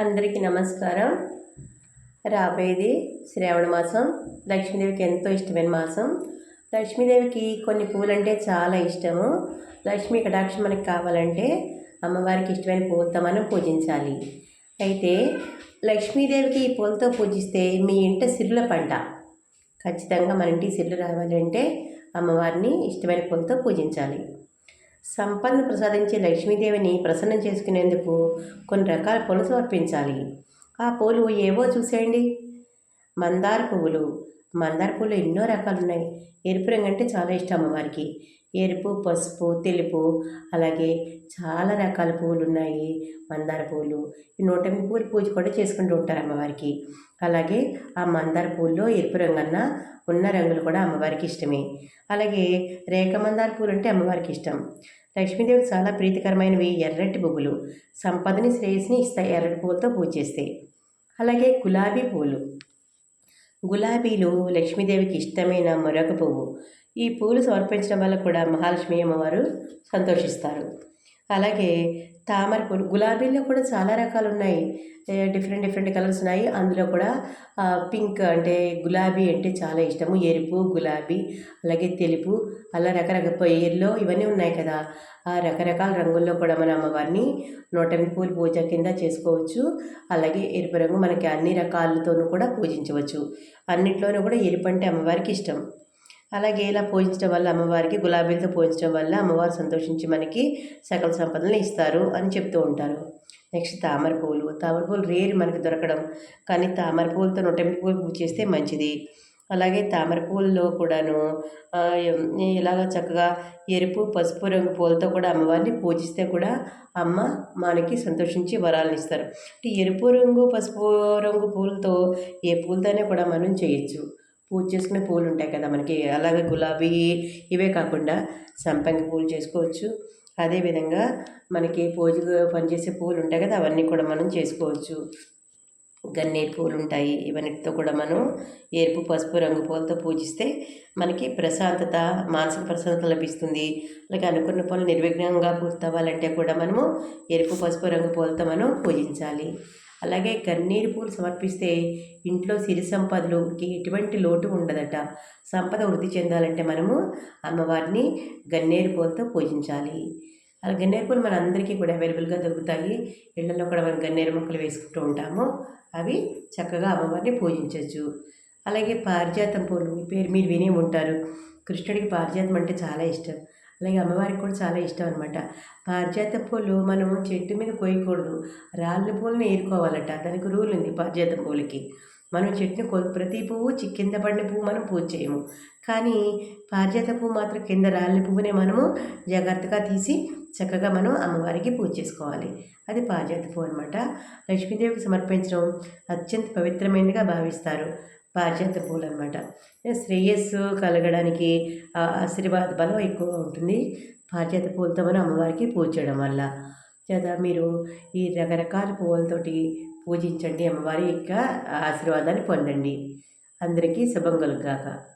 అందరికీ నమస్కారం. రాబోయేది శ్రావణ మాసం. లక్ష్మీదేవికి ఎంతో ఇష్టమైన మాసం. లక్ష్మీదేవికి కొన్ని పూలంటే చాలా ఇష్టము. లక్ష్మీ కటాక్షం మనకి కావాలంటే అమ్మవారికి ఇష్టమైన పూలతో మనం పూజించాలి. అయితే లక్ష్మీదేవికి ఈ పూలతో పూజిస్తే మీ ఇంట సిరుల పంట. ఖచ్చితంగా మన ఇంటికి సిరులు రావాలంటే అమ్మవారిని ఇష్టమైన పూలతో పూజించాలి. సంపదను ప్రసాదించే లక్ష్మీదేవిని ప్రసన్నం చేసుకునేందుకు కొన్ని రకాల పూలు సమర్పించాలి. ఆ పూలు ఏవో చూసేయండి. మందార పువ్వులు. మందార పూలు ఎన్నో రకాలు ఉన్నాయి ఎరుపు రంగు అంటే చాలా ఇష్టం అమ్మవారికి ఎరుపు పసుపు తెలుపు అలాగే చాలా రకాల పువ్వులు ఉన్నాయి మందార పువ్వులు. ఈ నూట ఎనిమిది పూజ కూడా చేసుకుంటూ ఉంటారు అమ్మవారికి. అలాగే ఆ మందార పూల్లో ఎరుపు రంగన్న ఉన్న రంగులు కూడా అమ్మవారికి ఇష్టమే. అలాగే రేఖ మందార పూలు అంటే అమ్మవారికి ఇష్టం. లక్ష్మీదేవికి చాలా ప్రీతికరమైనవి ఎర్రటి పువ్వులు. సంపదని శ్రేయస్ని ఇస్తాయి ఎర్రటి పువ్వులతో పూజ చేస్తే. అలాగే గులాబీ పూలు. గులాబీలు లక్ష్మీదేవికి ఇష్టమైన మరొక పువ్వు. ఈ పూలు సమర్పించడం వల్ల కూడా మహాలక్ష్మి అమ్మవారు సంతోషిస్తారు. అలాగే తామర పూలు గులాబీల్లో కూడా చాలా రకాలు ఉన్నాయి డిఫరెంట్ డిఫరెంట్ కలర్స్ ఉన్నాయి. అందులో కూడా పింక్ అంటే గులాబీ అంటే చాలా ఇష్టము. ఎరుపు గులాబీ అలాగే తెలుపు అలా రకరకాల ఎల్లో ఇవన్నీ ఉన్నాయి కదా. ఆ రకరకాల రంగుల్లో కూడా మన అమ్మవారిని నూటమి పూలు పూజ కింద చేసుకోవచ్చు. అలాగే ఎరుపు రంగు మనకి అన్ని రకాలతోనూ కూడా పూజించవచ్చు. అన్నిట్లోనూ కూడా ఎరుపు అంటే అమ్మవారికి ఇష్టం. అలాగే ఇలా పూజించడం వల్ల అమ్మవారికి గులాబీలతో పూజించడం వల్ల అమ్మవారు సంతోషించి మనకి సకల సంపదలను ఇస్తారు అని చెప్తూ ఉంటారు. నెక్స్ట్ తామర పువ్వులు తామర పువ్వులు రేరు మనకి దొరకడం. కానీ తామర పువ్వులతో నూట ఎనిమిది పువ్వులు పూజ చేస్తే మంచిది. అలాగే తామర పువ్వుల్లో కూడాను ఇలాగ చక్కగా ఎరుపు పసుపు రంగు పూలతో కూడా అమ్మవారిని పూజిస్తే కూడా అమ్మ మనకి సంతోషించి వరాలను ఇస్తారు. ఎరుపు రంగు పసుపు రంగు పూలతో ఏ పూలతోనే కూడా మనం చేయొచ్చు. పూజ చేసుకునే పూలు ఉంటాయి కదా మనకి. అలాగే గులాబీ ఇవే కాకుండా సంపంగి పూలు చేసుకోవచ్చు. అదేవిధంగా మనకి పూజ పనిచేసే పూలు ఉంటాయి కదా అవన్నీ కూడా మనం చేసుకోవచ్చు. గన్నేరు పూలు ఉంటాయి. ఇవన్నిటితో కూడా మనం ఎరుపు పసుపు రంగు పూలతో పూజిస్తే మనకి ప్రశాంతత మానసిక ప్రశాంతత లభిస్తుంది. అలాగే అనుకున్న పనులు నిర్విఘ్నంగా పూర్తవ్వాలంటే కూడా మనము ఎరుపు పసుపు రంగు పూలతో మనం పూజించాలి. అలాగే గన్నేరు పూలు సమర్పిస్తే ఇంట్లో సిరి సంపదలుకి ఎటువంటి లోటు ఉండదట. సంపద వృద్ధి చెందాలంటే మనము అమ్మవారిని గన్నేరు పూలతో పూజించాలి. అలా గన్నేరు పూలు మన అందరికీ కూడా అవైలబుల్గా దొరుకుతాయి. ఇళ్ళలో కూడా మనం గన్నేరు మొక్కలు వేసుకుంటూ ఉంటాము. అవి చక్కగా అమ్మవారిని పూజించవచ్చు అలాగే పారిజాతం పూలు మీ పేరు మీరు వినే ఉంటారు. కృష్ణుడికి పారిజాతం అంటే చాలా ఇష్టం. అలాగే అమ్మవారికి కూడా చాలా ఇష్టం అనమాట పారిజాత పూలు మనం చెట్టు మీద కోయకూడదు. రాళ్ళ పూలను ఏరుకోవాలట. దానికి రూల్ ఉంది పారిజాత పూలకి. మనం చెట్టుని కొ ప్రతి పువ్వు కింద పడిన పువ్వు మనం పూజ చేయము. కానీ పారిజాత పువ్వు మాత్రం కింద రాళ్ళ పువ్వునే మనము జాగ్రత్తగా తీసి చక్కగా మనం అమ్మవారికి పూజ చేసుకోవాలి. అది పారిజాత పువ్వు అనమాట లక్ష్మీదేవికి సమర్పించడం అత్యంత పవిత్రమైనదిగా భావిస్తారు. పారిజాత పూలు అనమాట శ్రేయస్సు కలగడానికి ఆశీర్వాద బలం ఎక్కువగా ఉంటుంది. పారిజాత పూలతో మనం అమ్మవారికి పూజ చేయడం వల్ల. చేత మీరు ఈ రకరకాల పువ్వులతోటి పూజించండి అమ్మవారి యొక్క ఆశీర్వాదాన్ని పొందండి. అందరికీ శుభం కలుగాక.